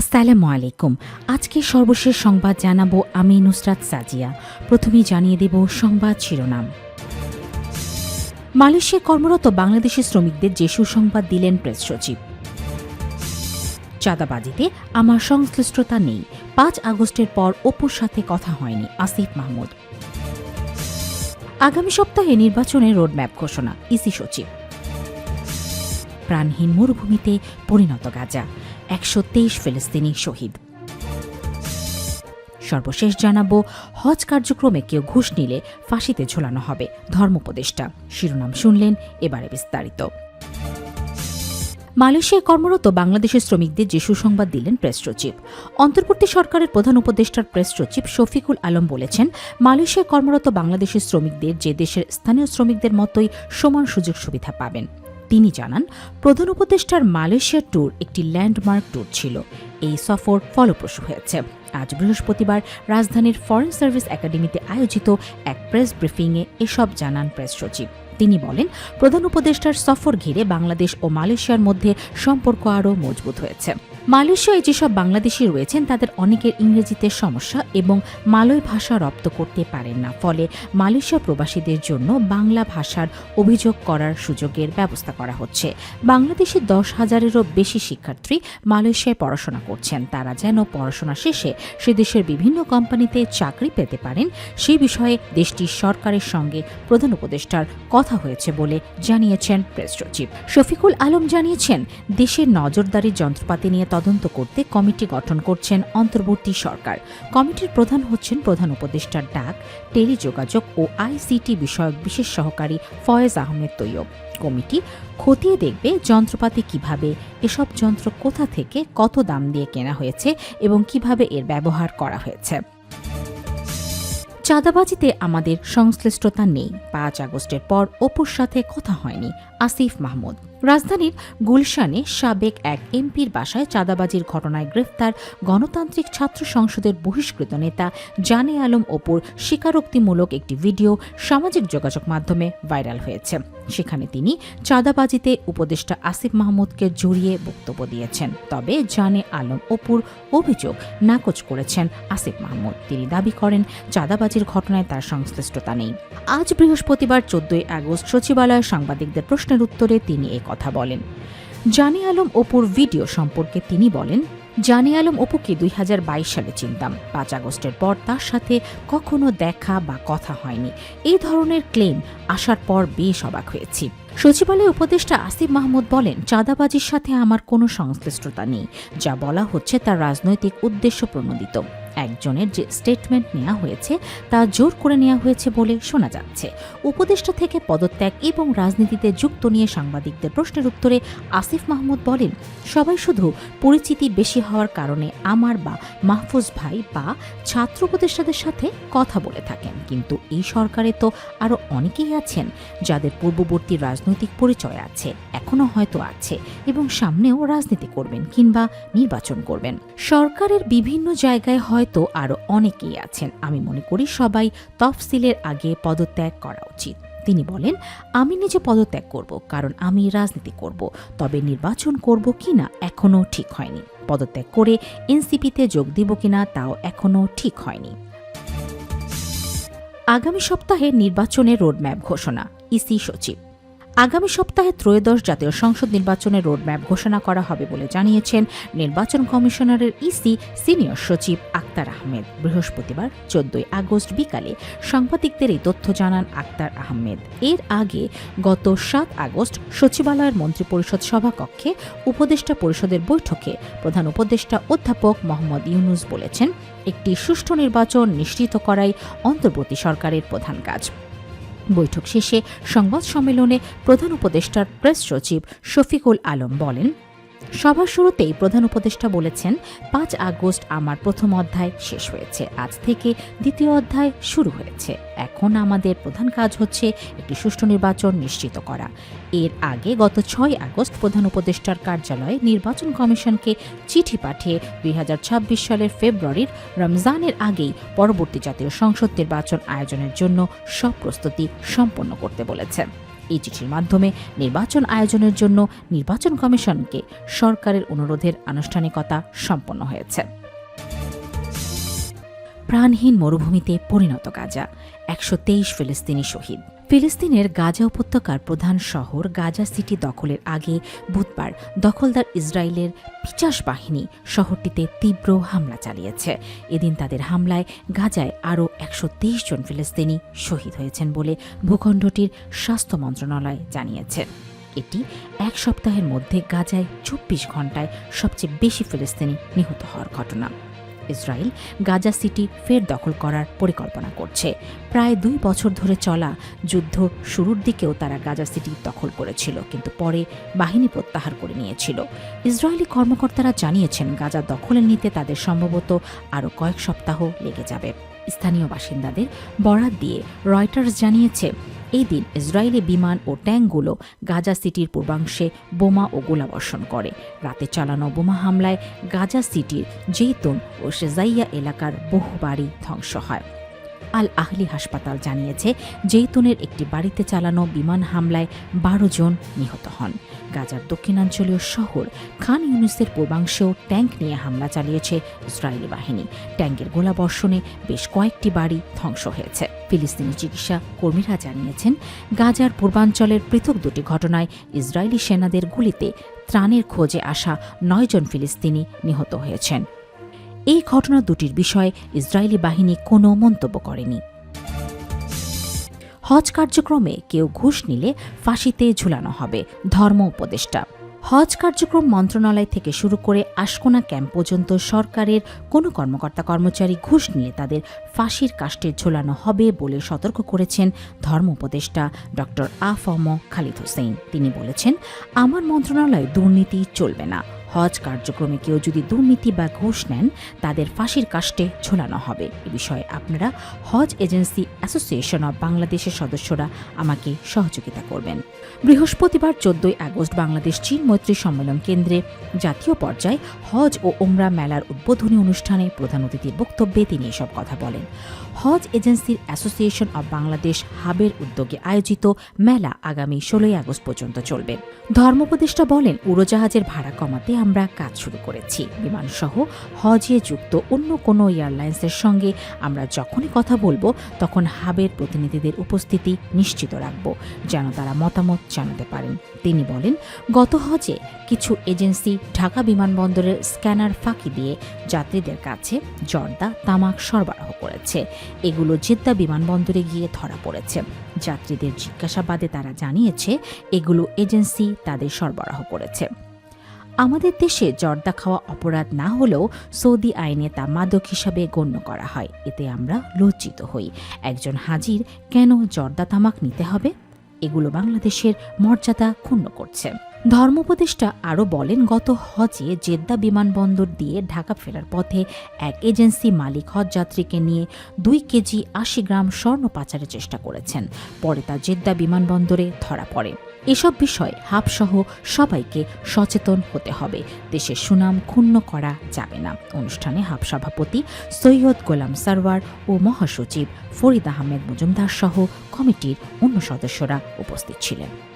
আসসালামু আলাইকুম। আজকে সর্বশেষ সংবাদ জানাব আমি নুসরাত সাজিয়া। প্রথমেই জানিয়ে দেব সংবাদ শিরোনাম। মালয়েশিয়ায় কর্মরত বাংলাদেশি শ্রমিকদের যে সুসংবাদ দিলেন প্রেস সচিব। চাঁদাবাজিতে আমার সংশ্লিষ্টতা নেই। পাঁচ আগস্টের পর অপুর সাথে কথা হয়নি আসিফ মাহমুদ। আগামী সপ্তাহে নির্বাচনের রোডম্যাপ ঘোষণা, ইসি সচিব। প্রাণহীন মরুভূমিতে পরিণত গাজা। একশো তেইশ ফিলিস্তিনি শহীদ। সর্বশেষ জানাব, হজ কার্যক্রমে কেউ ঘুষ নিলে ফাঁসিতে ঝোলানো হবে, ধর্মোপদেষ্টা। শিরোনাম শুনলেন এবারে বিস্তারিত। মালয়েশিয়ায় কর্মরত বাংলাদেশের শ্রমিকদের যে সুসংবাদ দিলেন প্রেস সচিব। অন্তর্বর্তী সরকারের প্রধান উপদেষ্টার প্রেস সচিব শফিকুল আলম বলেছেন, মালয়েশিয়ায় কর্মরত বাংলাদেশের শ্রমিকদের যে দেশের স্থানীয় শ্রমিকদের মতোই সমান সুযোগ সুবিধা পাবেন। তিনি জানান, প্রধান উপদেষ্টার মালয়েশিয়া ট্যুর একটি ল্যান্ডমার্ক ট্যুর ছিল। এই সফর ফলপ্রসূ হয়েছে। আজ বৃহস্পতিবার রাজধানীর ফরেন সার্ভিস একাডেমিতে আয়োজিত এক প্রেস ব্রিফিংয়ে এসব জানান প্রেস সচিব। তিনি বলেন, প্রধান উপদেষ্টার সফর ঘিরে বাংলাদেশ ও মালয়েশিয়ার মধ্যে সম্পর্ক আরও মজবুত হয়েছে। মালয়েশিয়ায় যেসব বাংলাদেশি রয়েছেন, তাদের অনেকের ইংরেজিতে সমস্যা এবং মালয় ভাষা রপ্ত করতে পারেন না। ফলে মালয়েশিয়া প্রবাসীদের জন্য বাংলা ভাষার অভিযোগ করার সুযোগের ব্যবস্থা করা হচ্ছে। বাংলাদেশি দশ হাজারেরও বেশি শিক্ষার্থী মালয়েশিয়ায় পড়াশোনা করছেন। তারা যেন পড়াশোনা শেষে সে দেশের বিভিন্ন কোম্পানিতে চাকরি পেতে পারেন সেই বিষয়ে দেশটির সরকারের সঙ্গে প্রধান উপদেষ্টার কথা হয়েছে বলে জানিয়েছেন প্রেস সচিব। শফিকুল আলম জানিয়েছেন, দেশের নজরদারি যন্ত্রপাতি নিয়ে তদন্ত করতে কমিটি গঠন করছেন অন্তর্বর্তী সরকার। কমিটির প্রধান হচ্ছেন প্রধান উপদেষ্টার ডাক, টেলিযোগাযোগ ও আইসিটি বিষয়ক বিশেষ সহকারী ফয়েজ আহমেদ তৈয়ব। কমিটি খতিয়ে দেখবে যন্ত্রপাতি কীভাবে, এসব যন্ত্র কোথা থেকে, কত দাম দিয়ে কেনা হয়েছে এবং কীভাবে এর ব্যবহার করা হয়েছে। চাঁদাবাজিতে আমাদের সংশ্লিষ্টতা নেই। পাঁচ আগস্টের পর অপুর সাথে কথা হয়নি আসিফ মাহমুদ। রাজধানীর গুলশানে সাবেক এক এমপির বাসায় চাঁদাবাজির ঘটনায় গ্রেফতার গণতান্ত্রিক ছাত্র সংসদের বহিষ্কৃত নেতা জানে আলম অপুর স্বীকারোক্তিমূলক একটি ভিডিও সামাজিক যোগাযোগ মাধ্যমে ভাইরাল হয়েছে। সেখানে তিনি চাঁদাবাজিতে উপদেষ্টা আসিফ মাহমুদকে জড়িয়ে বক্তব্য দিয়েছেন। তবে জানে আলম অপুর অভিযোগ নাকচ করেছেন আসিফ মাহমুদ। তিনি দাবি করেন, চাঁদাবাজির ঘটনায় তার সংশ্লিষ্টতা নেই। আজ বৃহস্পতিবার চোদ্দই আগস্ট সচিবালয়ে সাংবাদিকদের প্রশ্নের উত্তরে তিনি এ বলেন। জানি আলম অপুর ভিডিও সম্পর্কে তিনি বলেন, জানি আলম অপুকে দুই হাজার বাইশ সালে চিনতাম। পাঁচ আগস্টের পর তার সাথে কখনো দেখা বা কথা হয়নি। এই ধরনের ক্লেম আসার পর বেশ অবাক হয়েছি। সচিবালয় উপদেষ্টা আসিফ মাহমুদ বলেন, চাঁদাবাজির সাথে আমার কোনো সংশ্লিষ্টতা নেই। যা বলা হচ্ছে তার রাজনৈতিক উদ্দেশ্য প্রণোদিত। একজনের যে স্টেটমেন্ট নেওয়া হয়েছে তা জোর করে নেওয়া হয়েছে বলে শোনা যাচ্ছে। উপদেষ্টা থেকে পদত্যাগ এবং রাজনীতিতে যুক্ত নিয়ে সাংবাদিকদের প্রশ্নের উত্তরে আসিফ মাহমুদ বলেন, সবাই শুধু পরিচিতি বেশি হওয়ার কারণে আমার বা মাহফুজ ভাই বা ছাত্র উপদেষ্টাদের সাথে কথা বলে থাকেন। কিন্তু এই সরকারে তো আরও অনেকেই আছেন যাদের পূর্ববর্তী রাজনৈতিক পরিচয় আছে, এখনও হয়তো আছে এবং সামনেও রাজনীতি করবেন কিংবা নির্বাচন করবেন। সরকারের বিভিন্ন জায়গায় হয়তো আরও অনেকেই আছেন। আমি মনে করি সবাই তফসিলের আগে পদত্যাগ করা উচিত। তিনি বলেন, আমি নিজে পদত্যাগ করব, কারণ আমি রাজনীতি করব। তবে নির্বাচন করব কিনা এখনও ঠিক হয়নি। পদত্যাগ করে এনসিপিতে যোগ দিব কিনা তাও এখনও ঠিক হয়নি। আগামী সপ্তাহে নির্বাচনের রোডম্যাপ ঘোষণা, ইসি সচিব। আগামী সপ্তাহে ত্রয়োদশ জাতীয় সংসদ নির্বাচনের রোডম্যাপ ঘোষণা করা হবে বলে জানিয়েছেন নির্বাচন কমিশনারের ইসি সিনিয়র সচিব আক্তার আহমেদ। বৃহস্পতিবার চোদ্দই আগস্ট বিকালে সাংবাদিকদের এই তথ্য জানান আক্তার আহমেদ। এর আগে গত সাত আগস্ট সচিবালয়ের মন্ত্রিপরিষদ সভাকক্ষে উপদেষ্টা পরিষদের বৈঠকে প্রধান উপদেষ্টা অধ্যাপক মোহাম্মদ ইউনুস বলেছেন, একটি সুষ্ঠু নির্বাচন নিশ্চিত করাই অন্তর্বর্তী সরকারের প্রধান কাজ। বৈঠক শেষে সংবাদ সম্মেলনে প্রধান উপদেষ্টার প্রেস সচিব শফিকুল আলম বলেন সভার শুরুতেই প্রধান উপদেষ্টা বলেছেন, পাঁচ আগস্ট আমার প্রথম অধ্যায় শেষ হয়েছে। আজ থেকে দ্বিতীয় অধ্যায় শুরু হয়েছে। এখন আমাদের প্রধান কাজ হচ্ছে একটি সুষ্ঠু নির্বাচন নিশ্চিত করা। এর আগে গত ছয় আগস্ট প্রধান উপদেষ্টার কার্যালয়ে নির্বাচন কমিশনকে চিঠি পাঠিয়ে দুই হাজার ছাব্বিশ সালের ফেব্রুয়ারির রমজানের আগেই পরবর্তী জাতীয় সংসদ নির্বাচন আয়োজনের জন্য সব প্রস্তুতি সম্পন্ন করতে বলেছে এই চিঠির মাধ্যমে নির্বাচন আয়োজনের জন্য নির্বাচন কমিশনকে সরকারের অনুরোধের আনুষ্ঠানিকতা সম্পন্ন হয়েছে। প্রাণহীন মরুভূমিতে পরিণত গাজা, একশো তেইশ ফিলিস্তিনি শহীদ। ফিলিস্তিনের গাজা উপত্যকার প্রধান শহর গাজা সিটি দখলের আগে বুধবার দখলদার ইসরায়েলের পিচাস বাহিনী শহরটিতে তীব্র হামলা চালিয়েছে। এদিন তাদের হামলায় গাজায় আরও একশো তেইশ জন ফিলিস্তিনি শহীদ হয়েছেন বলে ভূখণ্ডটির স্বাস্থ্য মন্ত্রণালয় জানিয়েছে। এটি এক সপ্তাহের মধ্যে গাজায় চব্বিশ ঘন্টায় সবচেয়ে বেশি ফিলিস্তিনি নিহত হওয়ার ঘটনা। ইসরায়েল গাজা সিটি ফের দখল করার পরিকল্পনা করছে। প্রায় দুই বছর ধরে চলা যুদ্ধ শুরুর দিকেও তারা গাজা সিটি দখল করেছিল, কিন্তু পরে বাহিনী প্রত্যাহার করে নিয়েছিল। ইসরায়েলি কর্মকর্তারা জানিয়েছেন, গাজা দখলে নিতে তাদের সম্ভবত আরও কয়েক সপ্তাহ লেগে যাবে। স্থানীয় বাসিন্দাদের বরাত দিয়ে রয়টার্স জানিয়েছে এই দিন ইসরায়েলি বিমান ও ট্যাঙ্কগুলো গাজা সিটির পূর্বাংশে বোমা ও গোলাবর্ষণ করে। রাতে চালানো বোমা হামলায় গাজা সিটির জেতুন ও সেজাইয়া এলাকার বহু বাড়ি ধ্বংস হয়। আল আহলি হাসপাতাল জানিয়েছে, জেইতুনের একটি বাড়িতে চালানো বিমান হামলায় বারো জন নিহত হন। গাজার দক্ষিণাঞ্চলীয় শহর খান ইউনিসের পূর্বাংশেও ট্যাঙ্ক নিয়ে হামলা চালিয়েছে ইসরায়েলি বাহিনী। ট্যাঙ্কের গোলাবর্ষণে বেশ কয়েকটি বাড়ি ধ্বংস হয়েছে। ফিলিস্তিনি চিকিৎসা কর্মীরা জানিয়েছেন, গাজার পূর্বাঞ্চলের পৃথক দুটি ঘটনায় ইসরায়েলি সেনাদের গুলিতে ত্রাণের খোঁজে আসা নয়জন ফিলিস্তিনি নিহত হয়েছেন। এই ঘটনা দুটির বিষয়ে ইসরায়েলি বাহিনী কোনো মন্তব্য করেনি। হজ কার্যক্রমে কেউ ঘুষ নিলে ফাঁসিতে ঝুলানো হবে, ধর্ম উপদেষ্টা। হজ কার্যক্রম মন্ত্রণালয় থেকে শুরু করে আশকোনা ক্যাম্প পর্যন্ত সরকারের কোনো কর্মকর্তা কর্মচারী ঘুষ নিলে তাদের ফাঁসির কাষ্টে ঝোলানো হবে বলে সতর্ক করেছেন ধর্ম উপদেষ্টা ড. আফম খালিদ হোসেন। তিনি বলেছেন, আমার মন্ত্রণালয় দুর্নীতি চলবে না। হজ কার্যক্রমে কেউ যদি দুর্নীতি বা ঘুষ নেন, তাদের ফাঁসির কাষ্টে ঝোলানো হবে। এ বিষয়ে আপনারা হজ এজেন্সি অ্যাসোসিয়েশন অব বাংলাদেশের সদস্যরা আমাকে সহযোগিতা করবেন। বৃহস্পতিবার চোদ্দই আগস্ট বাংলাদেশ চীন মৈত্রী সম্মেলন কেন্দ্রে জাতীয় পর্যায়ে হজ ও ওমরা মেলার উদ্বোধনী অনুষ্ঠানে প্রধান অতিথির বক্তব্যে তিনি এসব কথা বলেন। হজ এজেন্সির অ্যাসোসিয়েশন অব বাংলাদেশ হাবের উদ্যোগে আয়োজিত মেলা আগামী ষোলোই আগস্ট পর্যন্ত চলবে। ধর্মোপদেষ্টা বলেন, উড়োজাহাজের ভাড়া কমাতে আমরা কাজ শুরু করেছি। বিমানসহ হজে যুক্ত অন্য কোনো এয়ারলাইন্সের সঙ্গে আমরা যখনই কথা বলব, তখন হাবের প্রতিনিধিদের উপস্থিতি নিশ্চিত রাখব, যেন তারা মতামত জানাতে পারেন। তিনি বলেন, গত হজে কিছু এজেন্সি ঢাকা বিমানবন্দরের স্ক্যানার ফাঁকি দিয়ে যাত্রীদের কাছে জর্দা, তামাক সরবরাহ করেছে। এগুলো জেদ্দা বিমানবন্দরে গিয়ে ধরা পড়েছে। যাত্রীদের জিজ্ঞাসাবাদে তারা জানিয়েছে, এগুলো এজেন্সি তাদের সরবরাহ করেছে। আমাদের দেশে জর্দা খাওয়া অপরাধ না হলেও সৌদি আইনে তা মাদক হিসাবে গণ্য করা হয়। এতে আমরা লজ্জিত হই। একজন হাজির কেন জর্দা তামাক নিতে হবে? এগুলো বাংলাদেশের মর্যাদা ক্ষুণ্ণ করছে। ধর্মোপদেষ্টা আরও বলেন, গত হজে জেদ্দা বিমানবন্দর দিয়ে ঢাকা ফেরার পথে এক এজেন্সি মালিক হজ যাত্রীকে নিয়ে দুই কেজি আশি গ্রাম স্বর্ণ পাচারের চেষ্টা করেছেন। পরে তা জেদ্দা বিমানবন্দরে ধরা পড়ে। এসব বিষয়ে হাবসহ সবাইকে সচেতন হতে হবে। দেশের সুনাম ক্ষুণ্ণ করা যাবে না। অনুষ্ঠানে হাব সভাপতি সৈয়দ গোলাম সারওয়ার ও মহাসচিব ফরিদ আহমেদ মজুমদার সহ কমিটির অন্য সদস্যরা উপস্থিত ছিলেন।